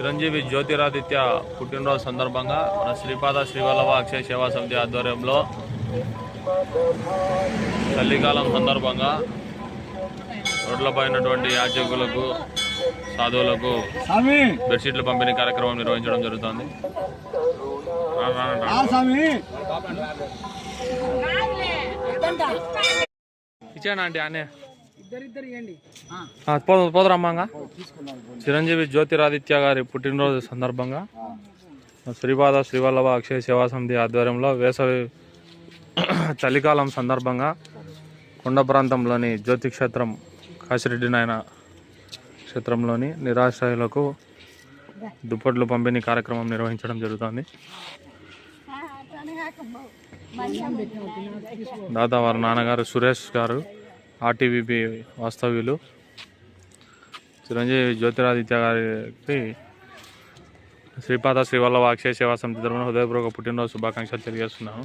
చిరంజీవి జ్యోతిరాదిత్య పుట్టినరోజు సందర్భంగా మన శ్రీపాద శ్రీవల్లభ అక్షయ సేవా సమితి ఆధ్వర్యంలో చలికాలం సందర్భంగా రోడ్లపై ఉన్నటువంటి యాచకులకు సాధువులకు బెడ్షీట్ల పంపిణీ కార్యక్రమం నిర్వహించడం జరుగుతుంది. ఇచ్చానా ఇద్దరిద్దరు ఇవ్వండి పోదరమ్మంగా చిరంజీవి జ్యోతిరాదిత్య గారి పుట్టినరోజు సందర్భంగా శ్రీపాద శ్రీవల్లభ అక్షయ సేవా సమితి ఆధ్వర్యంలో వేసవి చలికాలం సందర్భంగా కొండ ప్రాంతంలోని జ్యోతి క్షేత్రం కాశిరెడ్డి నాయన క్షేత్రంలోని నిరాశ్రయులకు దుప్పట్లు పంపిణీ కార్యక్రమం నిర్వహించడం జరుగుతుంది. దాదా వారి నాన్నగారు సురేష్ గారు ఆర్టీవీపీ వాస్తవ్యులు. చిరంజీవి జ్యోతిరాదిత్య గారికి శ్రీపాద శ్రీవల్లభ అక్షయ సేవా సమితి తరఫున హృదయపూర్వక పుట్టినరోజు శుభాకాంక్షలు తెలియజేస్తున్నాను.